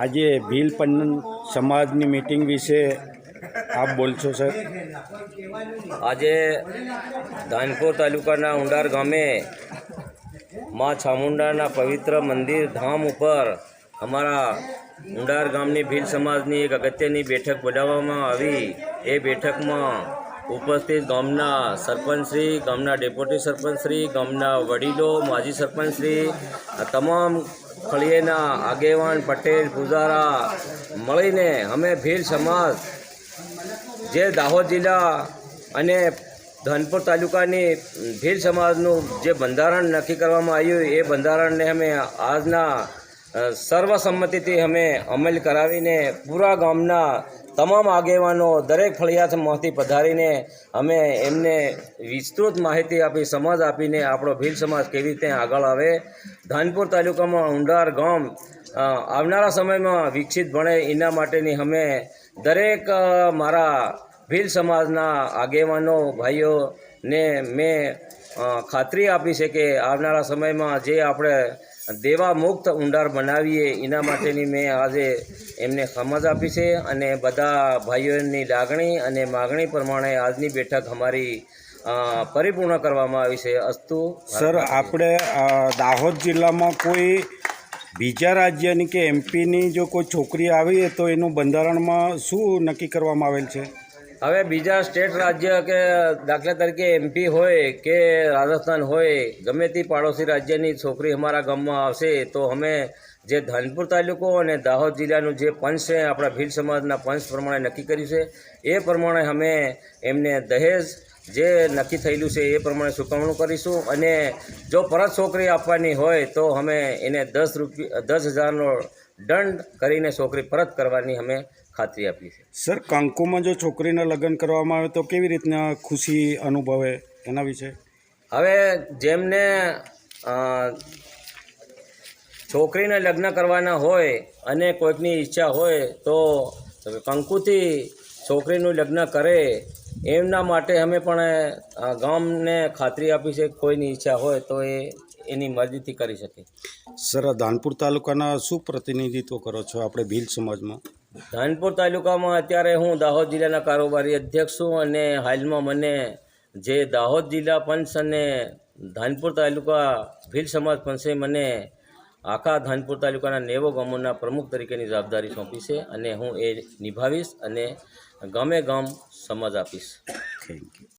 આજે ભીલ પન્નન સમાજની મિટિંગ વિશે આપ બોલશો, સર? આજે ધાનપુર તાલુકાના ઉંડાર ગામે મા ચામુંડાના પવિત્ર મંદિર ધામ ઉપર અમારા ઉંડાર ગામની ભીલ સમાજની એક અગત્યની બેઠક બોલાવવામાં આવી. એ બેઠકમાં ઉપસ્થિત ગામના સરપંચશ્રી ગામના ડેપ્યુટી સરપંચશ્રી ગામના વડીલો, માજી સરપંચશ્રી તમામ ફળિયેના આગેવાન પટેલ, પૂજારા મળીને અમે ભીલ સમાજ જે દાહોદ જિલ્લા અને ધનપુર તાલુકાની ભીલ સમાજનું જે બંધારણ નક્કી કરવામાં આવ્યું એ બંધારણને અમે આજના સર્વસંમતિથી અમે અમલ કરાવીને પૂરા ગામના તમામ આગેવાનો દરેક ફળિયામાંથી પધારીને અમે એમને વિસ્તૃત માહિતી આપી, સમાજ આપીને આપણો ભીલ સમાજ કેવી રીતે આગળ આવે. ધાનપુર તાલુકામાં ઊંડાર ગામ આવનારા સમયમાં વિકસિત ભણે એના માટેની અમે દરેક મારા ભીલ સમાજના આગેવાનો ભાઈઓને મેં ખાતરી આપી છે કે આવનારા સમયમાં જે આપણે દેવા મુક્ત ઊંડાર બનાવીએ, એના માટેની મેં આજે એમને સમજ આપી છે અને બધા ભાઈઓની લાગણી અને માગણી પ્રમાણે આજની બેઠક અમારી પરિપૂર્ણ કરવામાં આવી છે. અસ્તુ. સર, આપણે દાહોદ જિલ્લામાં કોઈ બીજા રાજ્યની કે એમપીની જો કોઈ છોકરી આવી તો એનું બંધારણમાં શું નક્કી કરવામાં આવેલ છે? હવે બીજા સ્ટેટ રાજ્ય કે દાખલા તરીકે એમપી હોય કે રાજસ્થાન હોય, ગમે તે પાડોશી રાજ્યની છોકરી અમારા ગામમાં આવશે, તો અમે જે ધાનપુર તાલુકો અને દાહોદ જિલ્લાનું જે પંચ છે, આપણા ભીલ સમાજના પંચ પ્રમાણે નક્કી કર્યું છે. એ પ્રમાણે અમે એમને દહેજ જે નક્કી થયેલું છે એ પ્રમાણે ચૂકવણું કરીશું અને જો પરત છોકરી આપવાની હોય તો અમે એને દસ રૂપિયા દસ હજારનો દંડ કરીને છોકરી પરત કરવાની અમે ખાતરી આપી છે સર કંકુમાં જો છોકરીના લગ્ન કરવામાં આવે તો કેવી રીતના ખુશી અનુભવે એના વિશે? હવે જેમને છોકરીને લગ્ન કરવાના હોય અને કોઈકની ઈચ્છા હોય તો કંકુથી છોકરીનું લગ્ન કરે એમના માટે અમે પણ ગામને ખાતરી આપી છે કોઈની ઈચ્છા હોય તો એ એની મરજીથી કરી શકે. સર ધાનપુર તાલુકાના શું પ્રતિનિધિત્વ કરો છો આપણે ભીલ સમાજમાં? ધાનપુર તાલુકામાં અત્યારે હું દાહોદ જિલ્લાના કારોબારી અધ્યક્ષ છું અને હાલમાં મને જે દાહોદ જિલ્લા પંચ અને ધાનપુર તાલુકા ભીલ સમાજ પંચે મને આખા ધાનપુર તાલુકાના નેવો ગામોના પ્રમુખ તરીકેની જવાબદારી સોંપી છે અને હું એ નિભાવીશ અને ગામે ગામ સમજ આપીશ. Thank you